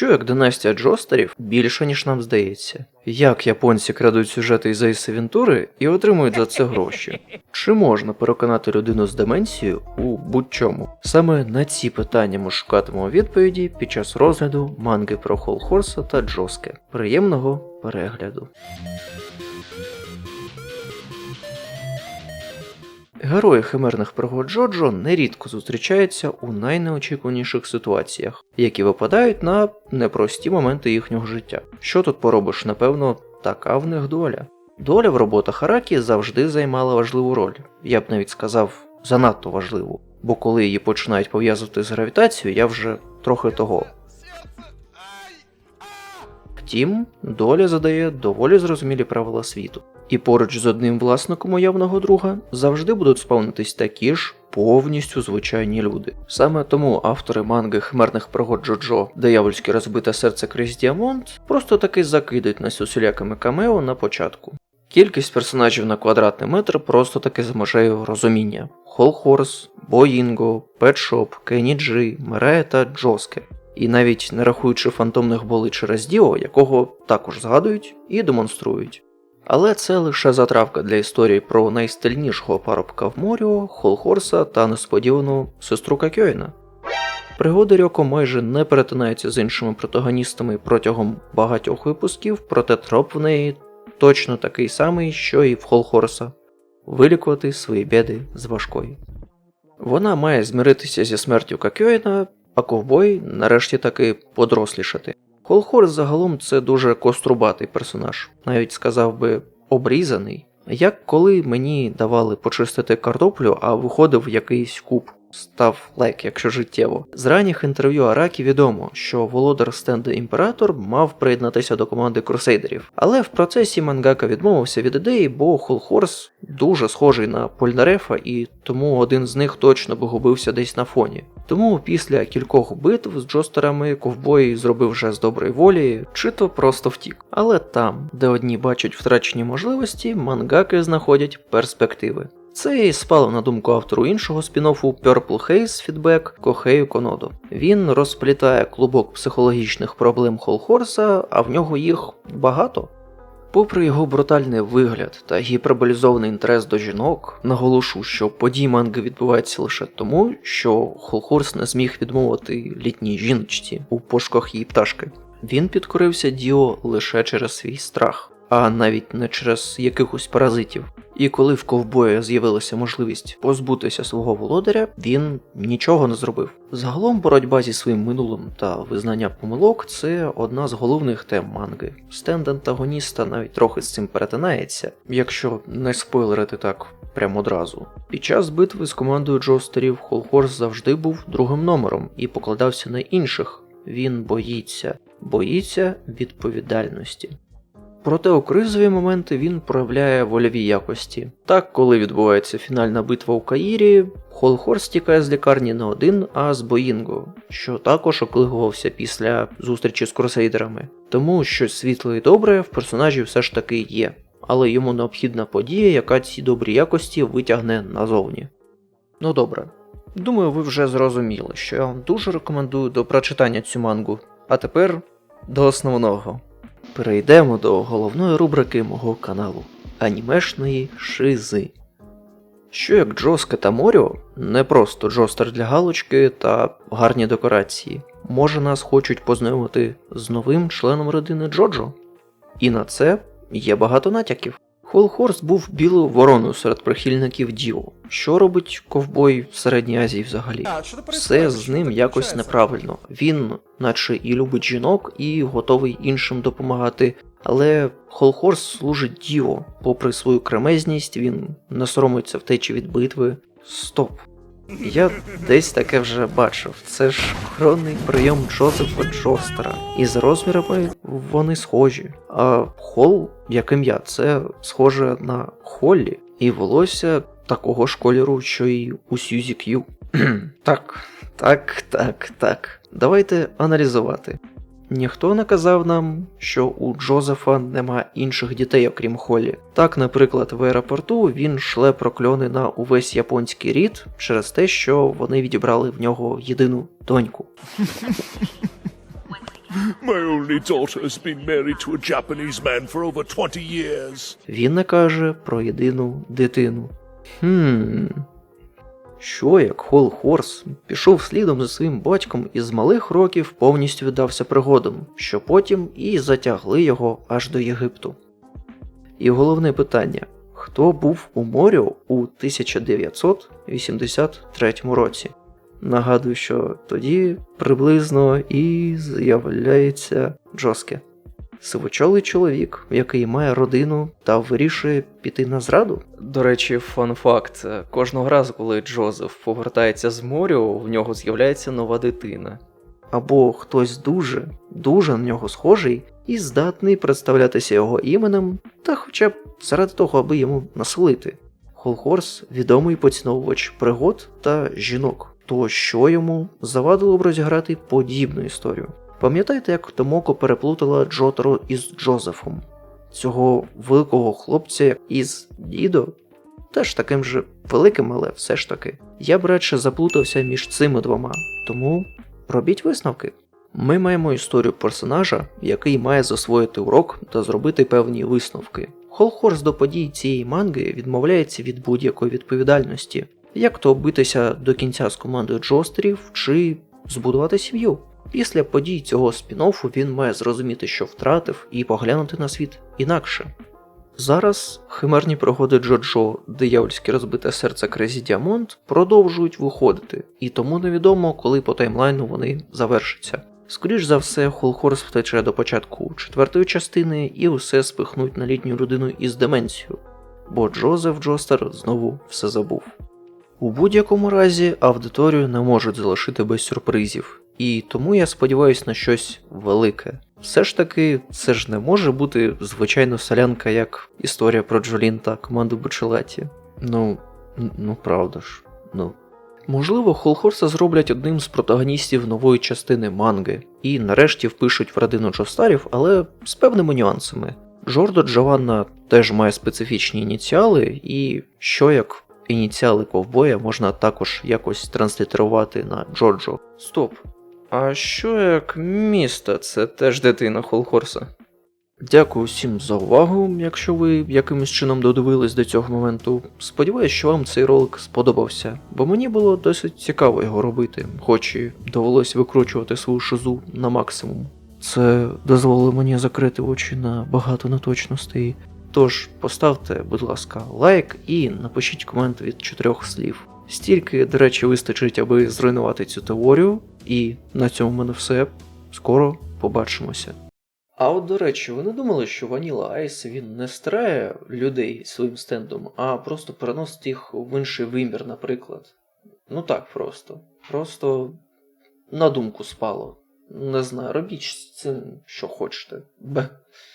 Що як династія Джостерів більше, ніж нам здається? Як японці крадуть сюжети із Ace Ventura і отримують за це гроші? Чи можна переконати людину з деменцією у будь-чому? Саме на ці питання ми шукатимемо відповіді під час розгляду манги про Холхорса та Джоске. Приємного перегляду. Герої химерних пригод Джоджо нерідко зустрічаються у найнеочікуваніших ситуаціях, які випадають на непрості моменти їхнього життя. Що тут поробиш, напевно, така в них доля. Доля в роботах Аракі завжди займала важливу роль, я б навіть сказав, занадто важливу, бо коли її починають пов'язувати з гравітацією, я вже трохи того. Втім, доля задає доволі зрозумілі правила світу. І поруч з одним власником уявного друга завжди будуть спавнитись такі ж повністю звичайні люди. Саме тому автори манги хмерних пригод Джоджо Диявольське розбите серце Крис Діамонт просто таки закидають нас усілякими камео на початку. Кількість персонажів на квадратний метр просто таки за межею розуміння: Холхорс, Боїнго, Петшоп, Кенні Джи, Мерея та Джоске. І навіть не рахуючи фантомних боли через Діо, якого також згадують і демонструють. Але це лише затравка для історії про найстильнішого парубка в Моріо, Холхорса та несподівану сестру Какьойна. Пригоди Рьоко майже не перетинаються з іншими протагоністами протягом багатьох випусків, проте троп в неї точно такий самий, що і в Холхорса вилікувати свої біди з важкої. Вона має змиритися зі смертю Какьойна, а ковбой нарешті таки подрослішати. Холхор загалом це дуже кострубатий персонаж, навіть сказав би обрізаний. Як коли мені давали почистити картоплю, а виходив якийсь куб, став лайк, якщо життєво. З ранніх інтерв'ю Аракі відомо, що володар стенди імператор мав приєднатися до команди крусейдерів, але в процесі мангака відмовився від ідеї, бо Холхорс дуже схожий на Польнарефа, і тому один з них точно би губився десь на фоні. Тому після кількох битв з джостерами ковбой зробив вже з доброї волі, чи то просто втік. Але там, де одні бачать втрачені можливості, мангаки знаходять перспективи. Це і спало на думку автору іншого спін-оффу Purple Haze Feedback Кохею Конодо. Він розплітає клубок психологічних проблем Холхорса, а в нього їх багато. Попри його брутальний вигляд та гіперболізований інтерес до жінок, наголошу, що події манги відбуваються лише тому, що Холхорс не зміг відмовити літній жіночці у пошуках її пташки. Він підкорився Діо лише через свій страх, а навіть не через якихось паразитів. І коли в ковбоя з'явилася можливість позбутися свого володаря, він нічого не зробив. Загалом боротьба зі своїм минулим та визнання помилок це одна з головних тем манги. Стенд антагоніста навіть трохи з цим перетинається, якщо не спойлерити так прямо одразу. Під час битви з командою Джостерів Холхорс завжди був другим номером і покладався на інших. Він боїться, боїться відповідальності. Проте у кризові моменти він проявляє вольові якості. Так, коли відбувається фінальна битва у Каїрі, Холхорс тікає з лікарні не один, а з Боїнго, що також оклигувався після зустрічі з крусейдерами. Тому щось світле і добре в персонажі все ж таки є, але йому необхідна подія, яка ці добрі якості витягне назовні. Ну добре. Думаю, ви вже зрозуміли, що я вам дуже рекомендую до прочитання цю мангу. А тепер до основного. Перейдемо до головної рубрики мого каналу анімешної шизи. Що як Джоске та Моріо не просто джостер для галочки та гарні декорації. Може нас хочуть познайомити з новим членом родини Джоджо? І на це є багато натяків. Холхорс був білою вороною серед прихильників Діо. Що робить ковбой в Середній Азії взагалі? Все з ним якось неправильно. Він, наче і любить жінок, і готовий іншим допомагати. Але Холхорс служить Діо. Попри свою кремезність, він не соромиться втечі від битви. Стоп. Я десь таке вже бачив. Це ж коронний прийом Джозефа Джостера. І за розмірами вони схожі. А Хол, як ім'я, це схоже на Холлі. І волосся такого ж кольору, що й у Сьюзі К'ю. так, так, так, так. Давайте аналізувати. Ніхто не казав нам, що у Джозефа нема інших дітей, окрім Холі. Так, наприклад, в аеропорту він шле прокльони на увесь японський рід через те, що вони відібрали в нього єдину доньку. My only daughter has been married to a Japanese man for over 20 years. Він не каже про єдину дитину. Хм. Що як Хол Хорс пішов слідом за своїм батьком і з малих років повністю віддався пригодам, що потім і затягли його аж до Єгипту. І головне питання: хто був у морю у 1983 році? Нагадую, що тоді приблизно і з'являється Джоске. Сивочолий чоловік, який має родину та вирішує піти на зраду. До речі, фан факт: кожного разу, коли Джозеф повертається з морю, в нього з'являється нова дитина. Або хтось дуже, дуже на нього схожий і здатний представлятися його іменем, та хоча б заради того, аби йому насолити. Холхорс відомий поціновувач пригод та жінок, то що йому завадило б розіграти подібну історію. Пам'ятаєте, як Томоко переплутала Джоторо із Джозефом, цього великого хлопця із Дідо? Теж таким же великим, але все ж таки. Я б радше заплутався між цими двома, тому робіть висновки. Ми маємо історію персонажа, який має засвоїти урок та зробити певні висновки. Холхорс до подій цієї манги відмовляється від будь-якої відповідальності, як то битися до кінця з командою Джостерів чи збудувати сім'ю. Після подій цього спін-оффу він має зрозуміти, що втратив, і поглянути на світ інакше. Зараз химерні пригоди Джоджо, диявольське розбите серце Крезі Діамонт продовжують виходити, і тому невідомо, коли по таймлайну вони завершаться. Скоріш за все, Холхорс втече до початку четвертої частини і усе спихнуть на літню людину із деменцією, бо Джозеф Джостер знову все забув. У будь-якому разі аудиторію не можуть залишити без сюрпризів, і тому я сподіваюся на щось велике. Все ж таки, це ж не може бути звичайно солянка, як історія про Джолін та команду Бучелаті. Ну, ну правда ж, ну. Можливо, Холхорса зроблять одним з протагоністів нової частини манги, і нарешті впишуть в родину Джостарів, але з певними нюансами. Джордо Джованна теж має специфічні ініціали, і що як ініціали ковбоя можна також якось транслітерувати на Джорджо. Стоп. А що як місто це теж дитина Холхорса? Дякую всім за увагу, якщо ви якимось чином додивились до цього моменту. Сподіваюсь, що вам цей ролик сподобався, бо мені було досить цікаво його робити, хоч і довелось викручувати свою шизу на максимум. Це дозволило мені закрити очі на багато неточностей. Тож поставте, будь ласка, лайк і напишіть комент від чотирьох слів. Стільки, до речі, вистачить, аби зруйнувати цю теорію, і на цьому в мене все. Скоро побачимося. А от до речі, ви не думали, що Ваніла Айс він не старає людей своїм стендом, а просто переносить їх в інший вимір, наприклад. Ну так просто. Просто на думку спало. Не знаю, робіть з цим, що хочете. Бе.